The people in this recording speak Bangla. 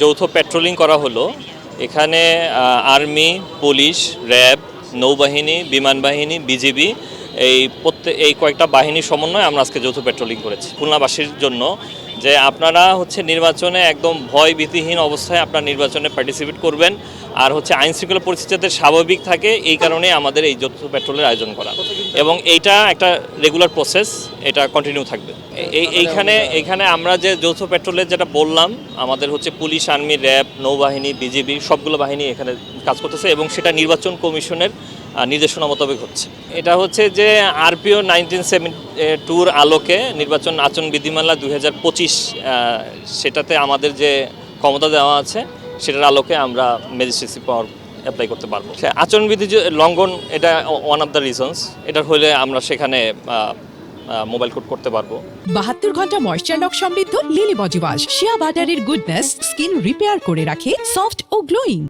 যৌথ পেট্রোলিং করা হলো। এখানে আর্মি পুলিশ র্যাব নৌবাহিনী বিমান বাহিনী বিজিবি, এই প্রত্যেক এই কয়েকটা বাহিনীর সমন্বয়ে আমরা আজকে যৌথ পেট্রোলিং করেছি। খুলনাবাসীর জন্য যে আপনারা হচ্ছে নির্বাচনে একদম ভয় ভীতিহীন অবস্থায় আপনার নির্বাচনে পার্টিসিপেট করবেন। আর হচ্ছে আইন শৃঙ্খলা পরিস্থিতি যাতে স্বাভাবিক থাকে, এই কারণে আমাদের এই যৌথ পেট্রোলের আয়োজন করা। এবং এইটা একটা রেগুলার প্রসেস এটা কন্টিনিউ থাকবে। এই, এইখানে এইখানে আমরা যে যৌথ পেট্রোলের যেটা বললাম, আমাদের হচ্ছে পুলিশ, আর্মি, র্যাব, নৌবাহিনী, বিজিবি, সবগুলো বাহিনী এখানে কাজ করতেছে এবং সেটা নির্বাচন কমিশনের নির্দেশনা মোতাবেক হচ্ছে। এটা হচ্ছে যে আরপিও নাইনটিন সেভেন টুর আলোকে নির্বাচন আচরণ বিধিমালা দুই হাজার পঁচিশ সেটাতে আমাদের যে ক্ষমতা দেওয়া আছে, সেটার আলোকে আমরা ম্যাজিস্ট্রেসি পাওয়ার অ্যাপ্লাই করতে পারব। আচরণবিধি যে লঙ্ঘন, এটা ওয়ান অফ দ্য রিজনস এটার হলে আমরা সেখানে মোবাইল কোড করতে পারব। বাহাত্তর ঘণ্টা ময়শ্চার লক সমৃদ্ধ লিলি ওয়াশ শিয়া বাটারের গুডনেস স্কিন রিপেয়ার করে রাখে সফট ও গ্লোয়িং